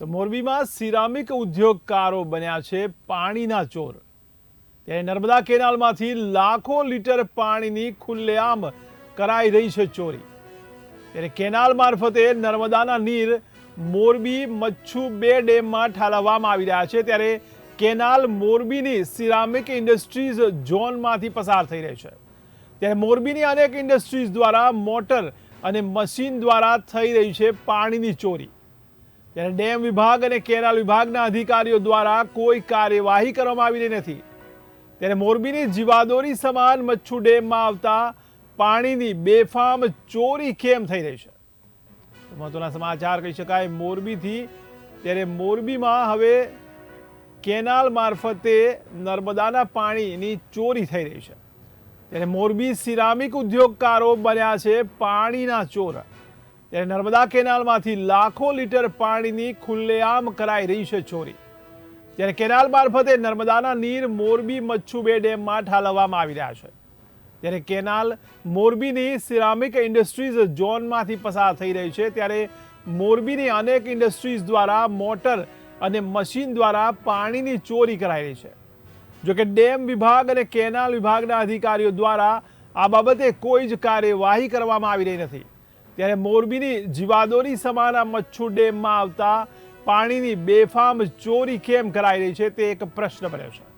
તો મોરબીમાં સિરામિક ઉદ્યોગકારો બન્યા છે પાણીના ચોર. ત્યારે નર્મદા કેનાલમાંથી લાખો લીટર પાણીની ખુલ્લેઆમ કરાઈ રહી છે ચોરી. ત્યારે કેનાલ મારફતે નર્મદાના નીર મોરબી મચ્છુ બે ડેમમાં ઠાલવવામાં આવી રહ્યા છે. ત્યારે કેનાલ મોરબીની સિરામિક ઇન્ડસ્ટ્રીઝ ઝોનમાંથી પસાર થઈ રહી છે. ત્યારે મોરબીની અનેક ઇન્ડસ્ટ્રીઝ દ્વારા મોટર અને મશીન દ્વારા થઈ રહી છે પાણીની ચોરી. ત્યારે ડેમ વિભાગ અને કેનાલ વિભાગના અધિકારીઓ દ્વારા કોઈ કાર્યવાહી કરવામાં આવી રહી નથી. ત્યારે મોરબીની જીવાદોરી સમાન મચ્છુ ડેમમાં આવતા પાણીની બેફામ ચોરી કેમ થઈ રહી છે. મહત્વના સમાચાર કહી શકાય, મોરબીથી ત્યારે મોરબીમાં હવે કેનાલ મારફતે નર્મદાના પાણીની ચોરી થઈ રહી છે. ત્યારે મોરબી સિરામિક ઉદ્યોગકારો બન્યા છે પાણીના ચોર. ત્યારે નર્મદા કેનાલમાંથી લાખો લીટર પાણીની ખુલ્લેઆમ કરાઈ રહી છે ચોરી. ત્યારે કેનાલ મારફતે નર્મદાના નીર મોરબી મચ્છુ બે ડેમમાં ઠાલવવામાં આવી રહ્યા છે. ત્યારે કેનાલ મોરબીની સિરામિક ઇન્ડસ્ટ્રીઝ ઝોનમાંથી પસાર થઈ રહી છે. ત્યારે મોરબીની અનેક ઇન્ડસ્ટ્રીઝ દ્વારા મોટર અને મશીન દ્વારા પાણીની ચોરી કરાઈ રહી છે. જોકે ડેમ વિભાગ અને કેનાલ વિભાગના અધિકારીઓ દ્વારા આ બાબતે કોઈ જ કાર્યવાહી કરવામાં આવી રહી નથી. ત્યારે મોરબીની જીવાદોરી સમાના મચ્છુ ડેમમાં આવતા પાણીની બેફામ ચોરી કેમ કરાઈ રહી છે તે એક પ્રશ્ન બન્યો છે.